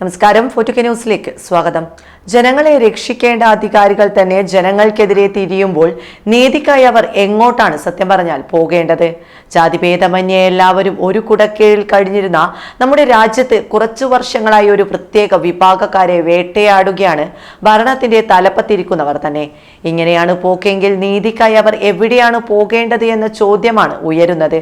നമസ്കാരം. ഫോർട്ടുക ന്യൂസിലേക്ക് സ്വാഗതം. ജനങ്ങളെ രക്ഷിക്കേണ്ട അധികാരികൾ തന്നെ ജനങ്ങൾക്കെതിരെ തിരിയുമ്പോൾ നീതിക്കായി അവർ എങ്ങോട്ടാണ് സത്യം പറഞ്ഞാൽ പോകേണ്ടത്? ജാതിഭേദമന്യേ എല്ലാവരും ഒരു കുടക്കീഴിൽ കഴിഞ്ഞിരുന്ന നമ്മുടെ രാജ്യത്ത് കുറച്ചു വർഷങ്ങളായി ഒരു പ്രത്യേക വിഭാഗക്കാരെ വേട്ടയാടുകയാണ് ഭരണത്തിന്റെ തലപ്പത്തിരിക്കുന്നവർ തന്നെ. ഇങ്ങനെയാണ് പോക്കെങ്കിൽ നീതിക്കായി അവർ എവിടെയാണ് പോകേണ്ടത് എന്ന ചോദ്യമാണ് ഉയരുന്നത്.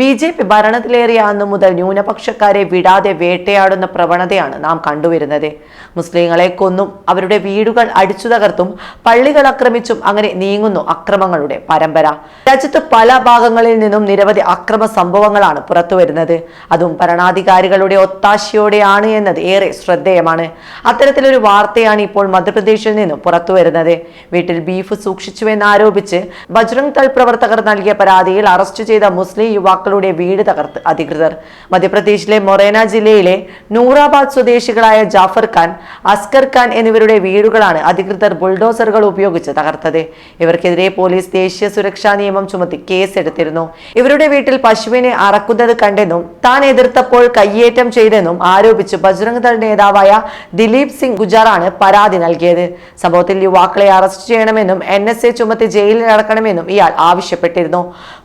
ബി ജെ പി ഭരണത്തിലേറിയ അന്നു മുതൽ ന്യൂനപക്ഷക്കാരെ വിടാതെ വേട്ടയാടുന്ന പ്രവണതയാണ് നാം കണ്ടുവരുന്നത്. മുസ്ലിങ്ങളെ കൊന്നും അവരുടെ വീടുകൾ അടിച്ചു തകർത്തും പള്ളികൾ ആക്രമിച്ചും അങ്ങനെ നീങ്ങുന്നു അക്രമങ്ങളുടെ പരമ്പര. രാജ്യത്ത് പല ഭാഗങ്ങളിൽ നിന്നും നിരവധി അക്രമ സംഭവങ്ങളാണ് പുറത്തു വരുന്നത്. അതും ഭരണാധികാരികളുടെ ഒത്താശയോടെയാണ് എന്നത് ഏറെ ശ്രദ്ധേയമാണ്. അത്തരത്തിലൊരു വാർത്തയാണ് ഇപ്പോൾ മധ്യപ്രദേശിൽ നിന്നും പുറത്തു വരുന്നത്. വീട്ടിൽ ബീഫ് സൂക്ഷിച്ചുവെന്നാരോപിച്ച് ബജ്രംഗ് തൽ പ്രവർത്തകർ നൽകിയ പരാതിയിൽ അറസ്റ്റ് ചെയ്ത മുസ്ലിം യുവാക്കളുടെ വീട് തകർത്ത് അധികൃതർ. മധ്യപ്രദേശിലെ മൊറേന ജില്ലയിലെ നൂറാബാദ് സ്വദേശികളായ ജാഫർ ഖാൻ അസ്കർ ഖാൻ എന്നിവരുടെ വീടുകളാണ് അധികൃതർ ബുൾഡോസറുകൾ ഉപയോഗിച്ച് തകർത്തത്. ഇവർക്കെതിരെ പോലീസ് ദേശീയ സുരക്ഷാ നിയമം ചുമത്തി കേസെടുത്തിരുന്നു. ഇവരുടെ വീട്ടിൽ പശുവിനെ അറക്കുന്നത് കണ്ടെന്നും താൻ എതിർത്തപ്പോൾ കയ്യേറ്റം ചെയ്തെന്നും ആരോപിച്ച് ബജ്രംഗ് ദൾ നേതാവായ ദിലീപ് സിംഗ് ഗുജാറാണ് പരാതി നൽകിയത്. സംഭവത്തിൽ യുവാക്കളെ അറസ്റ്റ് ചെയ്യണമെന്നും എൻ എസ് എ ചുമത്തി ജയിലിൽ അടക്കണമെന്നും ഇയാൾ ആവശ്യപ്പെട്ടിരുന്നു.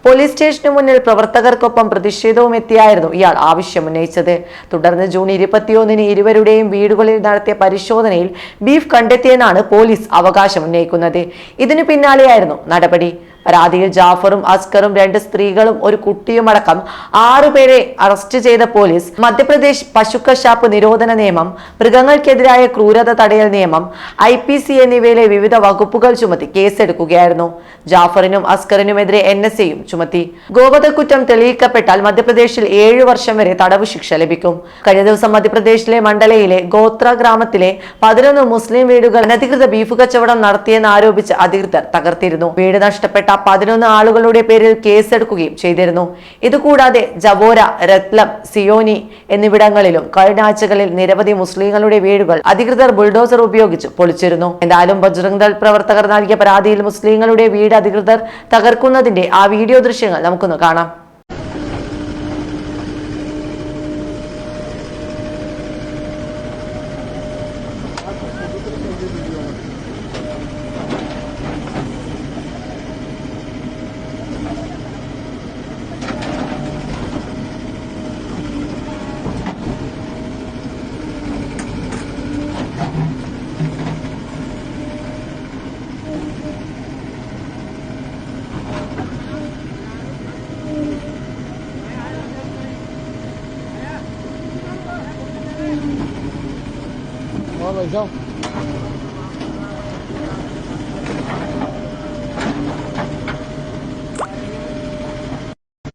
പോലീസ് സ്റ്റേഷന് മുന്നിൽ പ്രവർത്തകർക്കൊപ്പം പ്രതിഷേധവും എത്തിയായിരുന്നു ഇയാൾ ആവശ്യമുന്നയിച്ചത്. തുടർന്ന് ജൂൺ ഇരുപത്തിയൊന്നിന് ഇരുവരുടെയും വീടുകളിൽ നടത്തിയ പരിശോധനയിൽ ബീഫ് കണ്ടെത്തിയെന്നാണ് പോലീസ് അവകാശം ഉന്നയിക്കുന്നത്. ഇതിനു പിന്നാലെയായിരുന്നു നടപടി. പരാതിയിൽ ജാഫറും അസ്കറും രണ്ട് സ്ത്രീകളും ഒരു കുട്ടിയുമടക്കം ആറുപേരെ അറസ്റ്റ് ചെയ്ത പോലീസ് മധ്യപ്രദേശ് പശുക്കശാപ്പ് നിരോധന നിയമം മൃഗങ്ങൾക്കെതിരായ ക്രൂരത തടയൽ നിയമം ഐ പി സി എന്നിവയിലെ വിവിധ വകുപ്പുകൾ ചുമത്തി കേസെടുക്കുകയായിരുന്നു. ജാഫറിനും അസ്കറിനുമെതിരെ എൻ എസ് എയും ചുമത്തി. ഗോപതക്കുറ്റം തെളിയിക്കപ്പെട്ടാൽ മധ്യപ്രദേശിൽ ഏഴു വർഷം വരെ തടവ് ശിക്ഷ ലഭിക്കും. കഴിഞ്ഞ ദിവസം മധ്യപ്രദേശിലെ മണ്ഡലയിലെ ഗോത്ര ഗ്രാമത്തിലെ പതിനൊന്ന് മുസ്ലിം വീടുകൾ അനധികൃത ബീഫ് കച്ചവടം നടത്തിയെന്ന് ആരോപിച്ച് അധികൃതർ തകർത്തിരുന്നു. വീട് നഷ്ടപ്പെട്ട പതിനൊന്ന് ആളുകളുടെ പേരിൽ കേസെടുക്കുകയും ചെയ്തിരുന്നു. ഇതുകൂടാതെ ജവോര രത്ലം സിയോനി എന്നിവിടങ്ങളിലും കഴിഞ്ഞ ആഴ്ചകളിൽ നിരവധി മുസ്ലിങ്ങളുടെ വീടുകൾ അധികൃതർ ബുൾഡോസർ ഉപയോഗിച്ച് പൊളിച്ചിരുന്നു. എന്തായാലും ബജ്രംഗ് ദൾ പ്രവർത്തകർ നൽകിയ പരാതിയിൽ മുസ്ലിങ്ങളുടെ വീട് അധികൃതർ തകർക്കുന്നതിന്റെ ആ വീഡിയോ ദൃശ്യങ്ങൾ നമുക്കൊന്ന് കാണാം. Olha, João.